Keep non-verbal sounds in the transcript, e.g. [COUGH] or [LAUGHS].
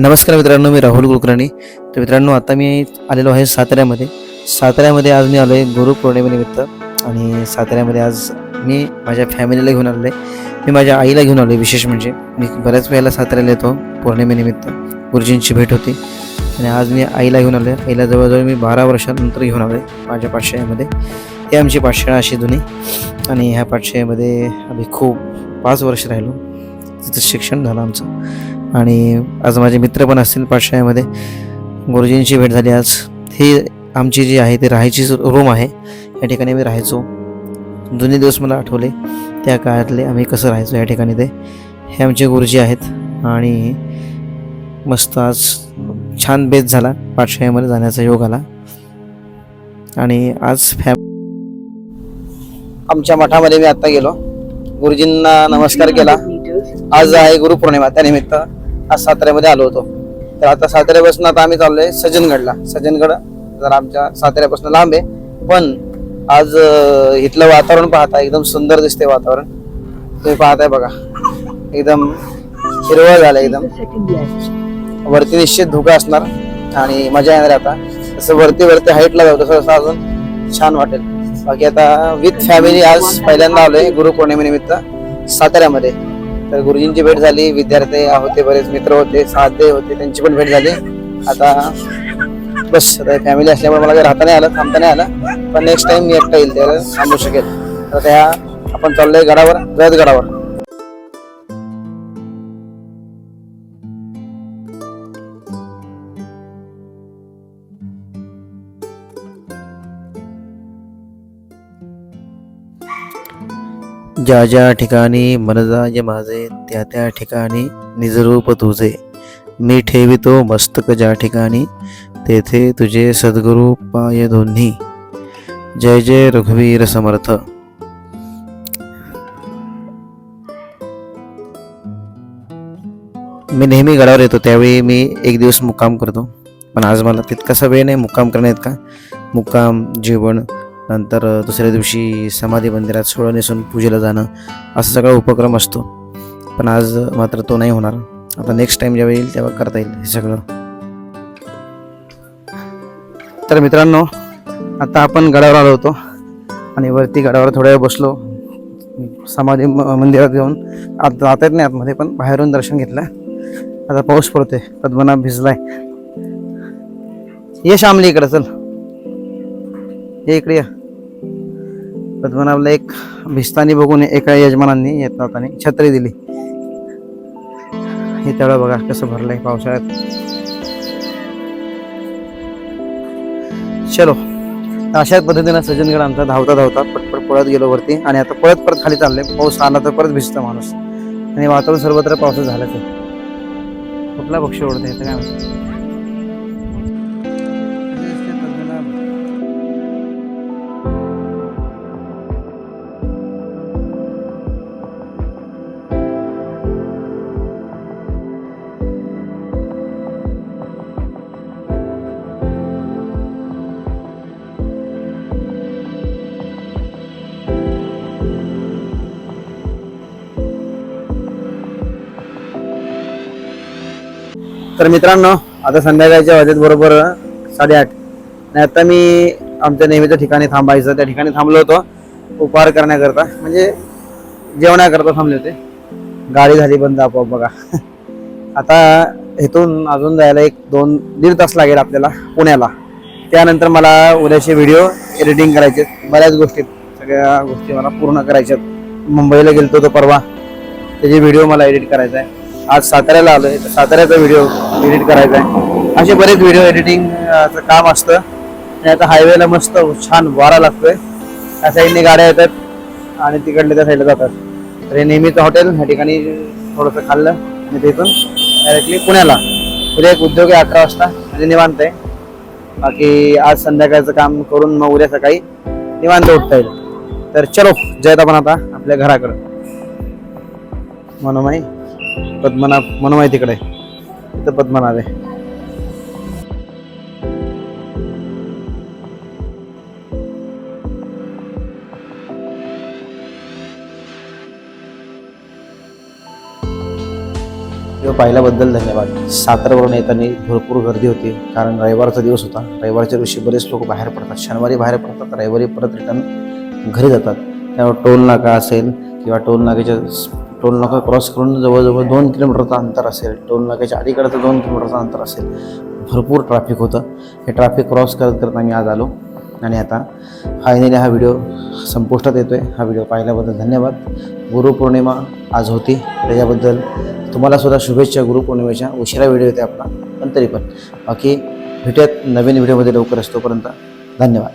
नमस्कार मित्रांनो मी राहुल कुलकर्णी. तर मित्रांनो आता मी आलेलो आहे साताऱ्यामध्ये. साताऱ्यामध्ये आज मी आलो आहे गुरुपौर्णिमेनिमित्त आणि साताऱ्यामध्ये आज मी माझ्या फॅमिलीला घेऊन आलो आहे. मी माझ्या आईला घेऊन आलो आहे विशेष म्हणजे. मी बऱ्याच वेळेला साताऱ्याला येतो पौर्णिमेनिमित्त गुरुजींची भेट होती. आणि आज मी आईला घेऊन आलो आहे आईला जवळजवळ मी बारा वर्षानंतर घेऊन आलो आहे माझ्या पाठशाळेमध्ये. ही आमची पाठशाळा अशी जुनी. आणि ह्या पाठशाळेमध्ये आम्ही खूप पाच वर्ष राहिलो. तिथं शिक्षण झालं आमचं. आणि आज माझे मित्र पण असतील पाठशाळेमध्ये. गुरुजींची भेट झाली आज. ही आमची जी आहे ती राहायची रूम आहे. या ठिकाणी मी राहायचो. जुने दिवस मला आठवले. त्या काळातले आम्ही कसं राहायचो या ठिकाणी ते. हे आमचे गुरुजी आहेत आणि मस्त आज छान बेत झाला पाठशाळेमध्ये जाण्याचा योग आला. आणि आज फॅ आमच्या मठामध्ये मी आत्ता गेलो. गुरुजींना नमस्कार केला. आज आहे गुरुपौर्णिमा त्यानिमित्त. आज साताऱ्यामध्ये आलो होतो. तर आता साताऱ्यापासून आता आम्ही चाललोय सज्जनगडला सज्जनगड जर आमच्या साताऱ्यापासून लांब आहे. पण आज इथलं वातावरण पाहता एकदम सुंदर दिसते वातावरण. तुम्ही पाहताय बघा. एकदम हिरवळ झालं एकदम. वरती निश्चित धुका असणार आणि मजा येणार आता. तसं वरती वरती हाईटला जाऊ तसं असं अजून छान वाटेल. बाकी आता विथ फॅमिली आज पहिल्यांदा आलोय गुरुपौर्णिमेनिमित्त साताऱ्यामध्ये. तर गुरुजींची भेट झाली विद्यार्थी होते बरेच मित्र होते साधे होते त्यांची पण भेट झाली. आता बस आता फॅमिली असल्यामुळे मला काही राहता नाही आलं थांबता नाही आलं. पण नेक्स्ट टाइम मी एकटा येईल त्याला थांबू शकेल. तर त्या आपण चाललोय गडावर रथ गडावर. ज्या ज्या ठिकाणी मनराज माझे त्या त्या ठिकाणी निजरूप तुझे. मी ठेवितो मस्तक ज्या ठिकाणी तेथे तुझे सद्गुरु पाय दोन्ही. जय जय रघुवीर समर्थ. मी नेहमी गडावर येतो त्यावेळी मी एक दिवस मुक्काम करतो. पण आज मला तितकासा वेळ नाही मुक्काम करण्यात का मुक्काम जेवण नंतर दुसऱ्या दिवशी समाधी मंदिरात सोळं नेसून पूजेला जाणं असा सगळा उपक्रम असतो. पण आज मात्र तो नाही होणार. आता नेक्स्ट टाइम जेव्हा येईल तेव्हा करता येईल हे सगळं. तर मित्रांनो आता आपण गडावर आलो होतो आणि वरती गडावर थोड्या वेळ बसलो. समाधी म- मंदिरात घेऊन. आत जाता येत नाही आतमध्ये पण बाहेरून दर्शन घेतलं आता पाऊस पडतोय. पद्मनाभ भिजलाय. ये शामली इकडं चल. ये इकडे या. पद्मनाभला एक भिस्तानी बघून एका यजमानांनी येत छत्री दिली. हे तेवढं बघा कसं भरलंय पावसाळ्यात. चलो. अशाच पद्धतीनं सज्जनगड आमचा धावता धावता पटपट पळत गेलो वरती आणि आता पळत परत खाली चाललंय. पाऊस आला तर परत भिजतं माणूस. आणि वातावरण सर्वत्र पावसाचं झालं ते कुठला पक्षी ओढते काय तर मित्रांनो आता संध्याकाळच्या वाजेत बरोबर साडेआठ. आणि आता मी आमच्या नेहमीच्या ठिकाणी थांबायचं. त्या ठिकाणी थांबलो होतो. उपहार करण्याकरता. म्हणजे जेवण्याकरता थांबले होते. गाडी झाली बंद आपोआप बघा. [LAUGHS] आता इथून अजून जायला एक दोन दीड तास लागेल आपल्याला पुण्याला. त्यानंतर मला उद्याचे व्हिडिओ एडिटिंग करायचे बऱ्याच गोष्टी सगळ्या गोष्टी मला पूर्ण करायच्यात मुंबईला गेलो तो परवा. त्याचे व्हिडिओ मला एडिट करायचा आहे. आज साताऱ्याला आलोय. तर साताऱ्याचा व्हिडिओ एडिट करायचा आहे. असे बरेच व्हिडिओ एडिटिंगचं काम असतं. आणि आता हायवेला मस्त छान वारा लागतोय. त्या साईडने गाड्या येतात आणि तिकडले त्या साईडला जातात. तर हे नेहमीचं हॉटेल ह्या ठिकाणी थोडंसं खाल्लं आणि तिथून डायरेक्टली पुण्याला. उद्या एक उद्योग आहे अकरा वाजता. म्हणजे निवांत आहे. बाकी आज संध्याकाळचं काम करून मग उद्या सकाळी निवांत उठता येईल. तर चलो जयता आपण आता आपल्या घराकडं. मनोमाई पद्मनाभ मनोमाई तिकडे. इथं पद्मनाभ आहे. पाहिल्याबद्दल धन्यवाद. सातारावरून येताना भरपूर गर्दी होती कारण रविवारचा दिवस होता. रविवारच्या दिवशी बरेच लोक बाहेर पडतात. शनिवारी बाहेर पडतात रविवारी परत रिटर्न घरी जातात. त्यामुळे टोल नाका असेल किंवा टोल नाक्याच्या टोल नाका क्रॉस करून जवळजवळ दोन किलोमीटरचं अंतर असेल. टोल नाक्याच्या अलीकडचं दोन किलोमीटरचं अंतर असेल. भरपूर ट्रॅफिक होतं. हे ट्रॅफिक क्रॉस करत करत आम्ही आज आलो. आणि आता फायनली हा व्हिडिओ संपुष्टात येतो आहे हा व्हिडिओ पाहिल्याबद्दल धन्यवाद. गुरुपौर्णिमा आज होती. त्याच्याबद्दल तुम्हालासुद्धा शुभेच्छा गुरुपौर्णिमेच्या. उशिरा व्हिडिओ येते आपला. पण तरी पण. बाकी भेटूयात नवीन व्हिडिओमध्ये लवकर असतोपर्यंत धन्यवाद.